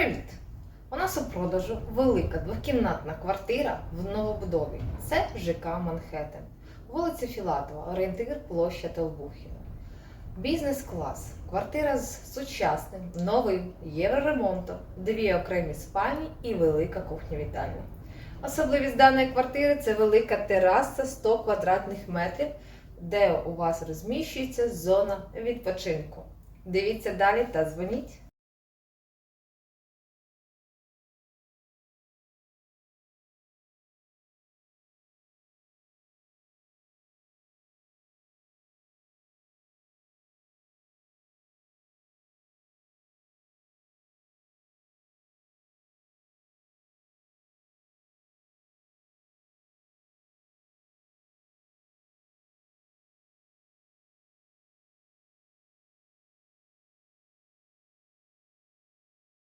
Привіт! У нас у продажу велика двокімнатна квартира в новобудові. Це ЖК Манхеттен. Вулиця Філатова, орієнтир площа Телбухіна. Бізнес-клас. Квартира з сучасним, новим євроремонтом, дві окремі спальні і велика кухня-вітальня. Особливість даної квартири це велика тераса 100 квадратних метрів, де у вас розміщується зона відпочинку. Дивіться далі та дзвоніть.